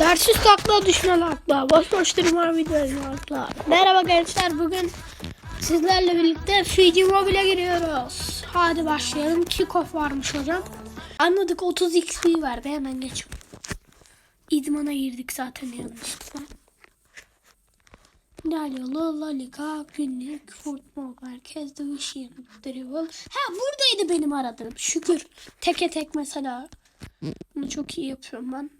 Dersiz takla düşman akla. Boş boş durma videoyu akla. Merhaba gençler bugün sizlerle birlikte Fiji Mobile'e giriyoruz. Hadi başlayalım. Kickoff varmış hocam. Anladık 30 XP verdi hemen geç. İdmana girdik zaten yanlışlıkla. Final yolu, La Liga, günlük, futbol merkez, Division, Dribble. Ha buradaydı benim aradığım. Şükür. Teke tek mesela. Bunu çok iyi yapıyorum ben.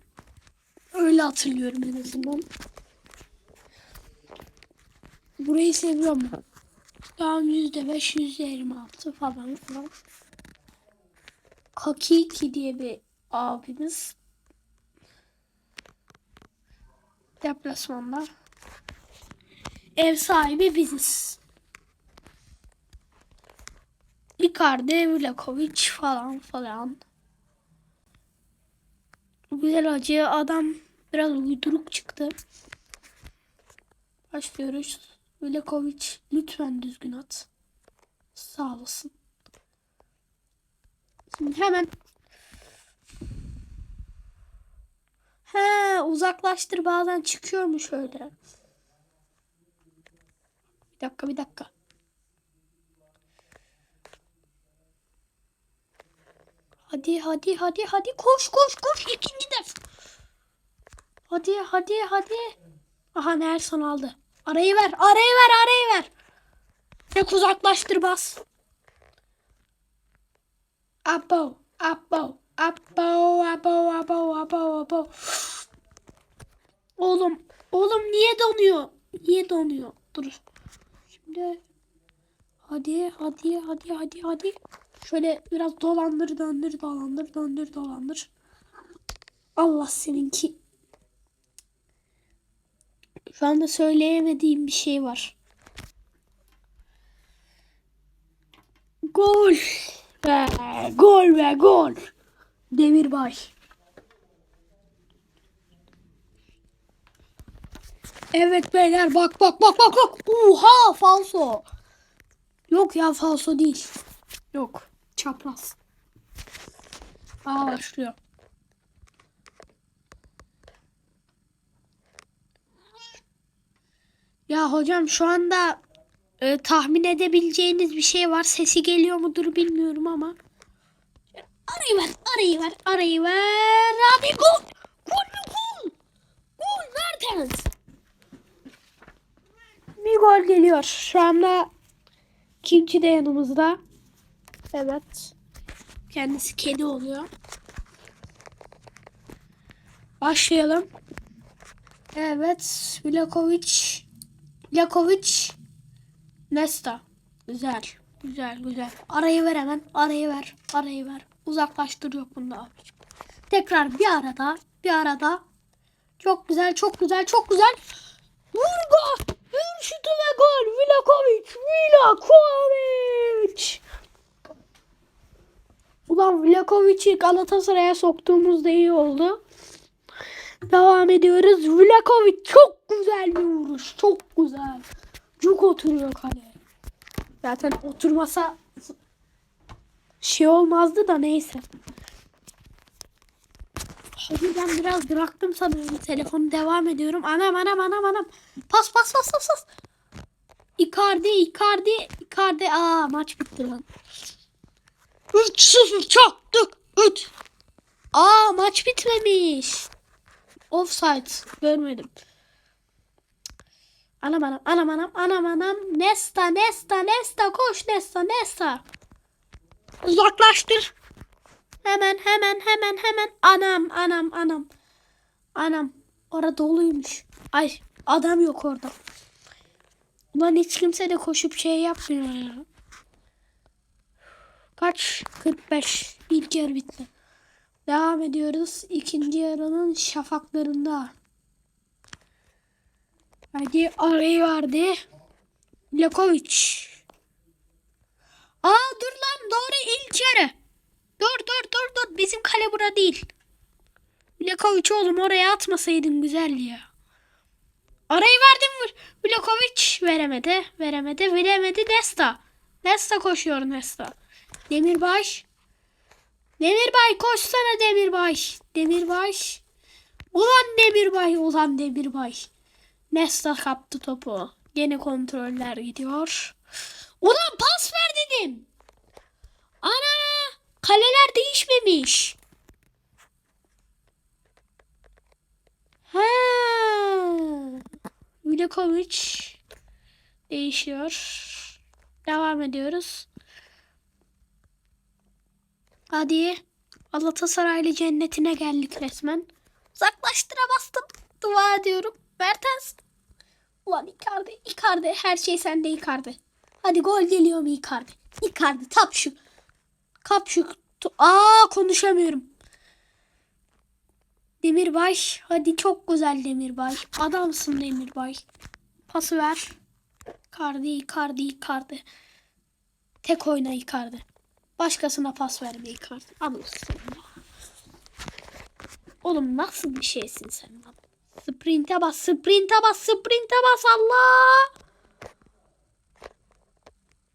Öyle hatırlıyorum en azından. Burayı seviyorum. Daha yüzde beş, yüzde yirmi altı falan filan. Kakiki diye bir abimiz. Deplasmanda. Ev sahibi biziz. Icardi, Vlakovic falan falan. Güzel acı adam biraz uyduruk çıktı. Başlıyoruz. Vlakovic lütfen düzgün at. Sağ olasın. Şimdi hemen He uzaklaştır bazen çıkıyormuş öyle. Bir dakika bir dakika. Hadi hadi hadi hadi koş koş koş ikinci def. Hadi hadi hadi. Aha Nelson aldı. Arayı ver arayı ver arayı ver. Tek uzaklaştır bas. Abo abo abo abo abo abo abo. Oğlum oğlum niye donuyor? Niye donuyor? Dur. Şimdi hadi hadi hadi hadi hadi. Şöyle biraz dolandır döndür dolandır döndür dolandır. Allah seninki. Şu anda söyleyemediğim bir şey var. Gol. Be, gol be gol. Demirbay. Evet beyler bak bak bak bak bak. Oha falso. Yok ya falso değil. Yok. Çapraz. Aa başlıyor. Hocam şu anda e, tahmin edebileceğiniz bir şey var. Sesi geliyor mudur bilmiyorum ama. Arayı ver, arayı ver, arayı ver. Abi gol! Gol mü gol? Gol Mertens. Bir gol geliyor. Şu anda Kimçi de yanımızda. Evet. Kendisi kedi oluyor. Başlayalım. Evet. Vlakovic. Vlakovic. Nesta. Güzel. Güzel güzel. Arayı ver hemen. Arayı ver. Arayı ver. Uzaklaştır yok bunda abiciğim. Tekrar bir arada. Bir arada. Çok güzel. Çok güzel. Çok güzel. Vur gol. Vur şutu ve gol. Vlakovic. Vlakovic. Ulan Vlakovic'i Galatasaray'a soktuğumuzda iyi oldu. Devam ediyoruz. Vlakovic çok güzel bir vuruş. Çok güzel. Cuk oturuyor kaleye. Zaten oturmasa şey olmazdı da neyse. Hadi ben biraz bıraktım sanıyorum. Telefonu devam ediyorum. Anam anam anam anam. Pas pas pas pas pas. Icardi Icardi Icardi. Aa maç bitti lan. 3-0 çaktık. 3. Aa maç bitmemiş. Offside görmedim. Anam anam anam anam anam anam. Nesta Nesta Nesta koş Nesta Nesta. Uzaklaştır. Hemen hemen hemen hemen. Anam anam anam. Anam. Orada doluymuş. Ay adam yok orada. Ulan hiç kimse de koşup şey yapmıyor ya. Kaç? 45. İlk yarı bitti. Devam ediyoruz. İkinci yarının şafaklarında. Hadi arayı verdi. Lakovic. Aa dur lan doğru ilk yarı. Dur dur dur dur. Bizim kale bura değil. Vlakovic oğlum oraya atmasaydın güzeldi ya. Arayı verdim. Vlakovic veremedi. Veremedi. Veremedi. Nesta. Nesta koşuyor Nesta. Demirbaş. Demirbay koşsana Demirbaş. Demirbaş. Ulan Demir Demirbay ulan Demirbay. Nesta kaptı topu. Gene kontroller gidiyor. Ulan pas ver dedim. Ana! Kaleler değişmemiş. Ha. Vlakovic değişiyor. Devam ediyoruz. Hadi. Galatasaraylı cennetine geldik resmen. Uzaklaştıra bastım. Dua ediyorum. Mertens. Ulan Icardi, Icardi. Her şey sende Icardi. Hadi gol geliyor mu Icardi? Icardi tap şu. Kap şu. Aa konuşamıyorum. Demirbay. Hadi çok güzel Demirbay. Adamsın Demirbay. Pası ver. Icardi, Icardi, Icardi. Tek oyna Icardi. Başkasına pas verme Icardi. Ya. Oğlum nasıl bir şeysin sen lan? Sprinte bas, sprinte bas, sprinte bas Allah!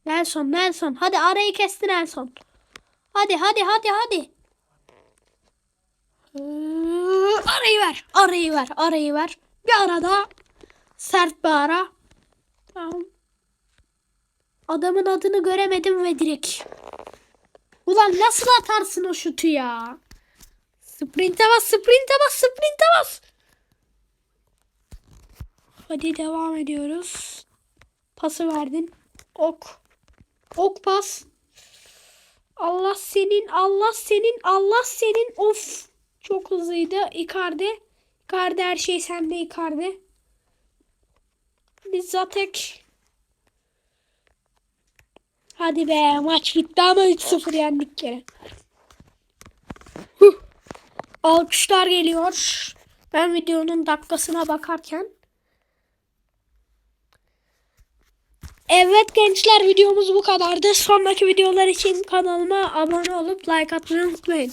Nelson, Nelson. Hadi arayı kesti Nelson. Hadi, hadi, hadi, hadi. Ee, Arayı ver, arayı ver, arayı ver. Bir arada sert bir ara. Tamam. Adamın adını göremedim ve direkt. Ulan nasıl atarsın o şutu ya? Sprinte bas, sprinte bas, sprinte bas. Hadi devam ediyoruz. Pası verdin. Ok. Ok pas. Allah senin, Allah senin, Allah senin. Of. Çok hızlıydı. Icardi. Icardi her şey sende Icardi. Lizatek. Hadi be maç gitti ama 3-0 yendik gene. Huh. Alkışlar geliyor. Ben videonun dakikasına bakarken. Evet gençler videomuz bu kadardı. Sonraki videolar için kanalıma abone olup like atmayı unutmayın.